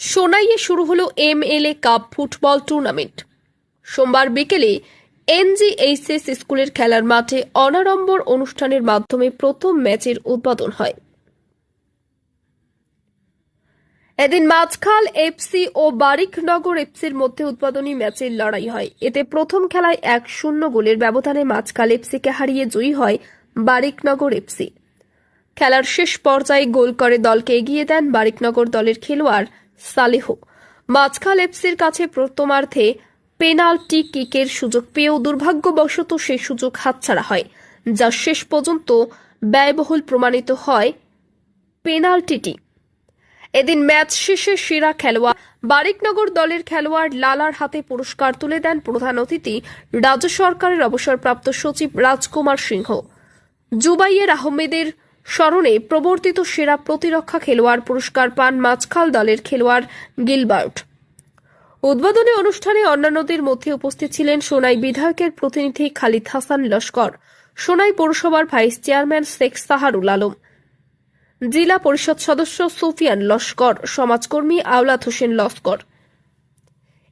সোনাইয়ে শুরু হলো MLA cup football tournament. সোমবার বিকেলে এনজিএইচএস স্কুলের খেলার মাঠে অনাড়ম্বর অনুষ্ঠানের মাধ্যমে প্রথম ম্যাচের উদ্বোধন হয়। এদিন মাঝখাল এফসি ও বারিকনগর এফসির মধ্যে উদ্বোধনী ম্যাচের লড়াই হয়। এতে প্রথম খেলায় এক শূন্য গোলের ব্যবধানে মাঝখাল এফসিকে হারিয়ে জয়ী হয় বারিকনগর এফসি। খেলার শেষ পর্যায়ে গোল করে দলকে এগিয়ে দেন বারিকনগর দলের খেলোয়াড় সালেহ। মাঝখাল এফসির কাছে প্রথমার্ধে পেনাল্টি কিকের সুযোগ পেয়েও দুর্ভাগ্যবশত সেই সুযোগ হাতছাড়া হয়, যা শেষ পর্যন্ত ব্যয়বহুল প্রমাণিত হয় পেনাল্টিটি। এদিন ম্যাচ শেষে সেরা খেলোয়াড় বারিকনগর দলের খেলোয়াড় লালার হাতে পুরস্কার তুলে দেন প্রধান অতিথি রাজ্য সরকারের অবসরপ্রাপ্ত সচিব রাজকুমার সিংহ। জুবাইয়ের আহমেদের স্মরণে প্রবর্তিত সেরা প্রতিরক্ষা খেলোয়াড় পুরস্কার পান মাঝখাল দলের খেলোয়াড় গিলবার্ট। উদ্বোধনী অনুষ্ঠানে অন্যান্যদের মধ্যে উপস্থিত ছিলেন সোনাই বিধায়কের প্রতিনিধি খালিদ হাসান লস্কর, সোনাই পৌরসভার ভাইস চেয়ারম্যান শেখ সাহারুল আলম, জেলা পরিষদ সদস্য সুফিয়ান লস্কর, সমাজকর্মী আওলাদ হোসেন লস্কর।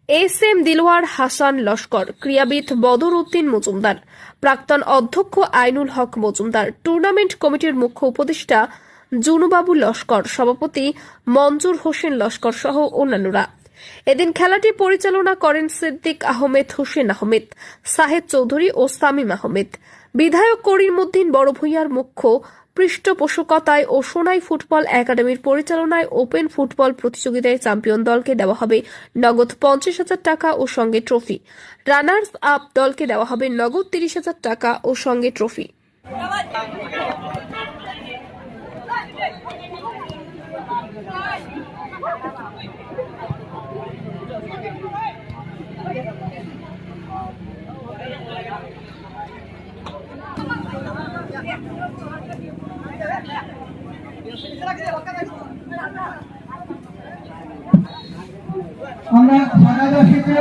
এস এম দিলওয়ার হাসান লস্কর, ক্রীড়াবিদ বদর উদ্দিন মজুমদার, প্রাক্তন অধ্যক্ষ আইনুল হক মজুমদার, টুর্নামেন্ট কমিটির মুখ্য উপদেষ্টা জুনুবাবু লস্কর, সভাপতি মঞ্জুর হোসেন লস্কর সহ অন্যান্যরা। এদিন খেলাটি পরিচালনা করেন সিদ্দিক আহমেদ হোসেন আহমেদ, সাহেদ চৌধুরী ও সামিম আহমেদ। বিধায়ক করিমউদ্দিন বড় ভূঁইয়ার মুখ্য পৃষ্ঠপোষকতায় ও সোনাই ফুটবল একাডেমির পরিচালনায় ওপেন ফুটবল প্রতিযোগিতায় চ্যাম্পিয়ন দলকে দেওয়া হবে নগদ পঞ্চাশ হাজার টাকা ও সঙ্গে ট্রফি। রানার্স আপ দলকে দেওয়া হবে নগদ তিরিশ হাজার টাকা ও সঙ্গে ট্রফি। আমরা সাদা দশীতে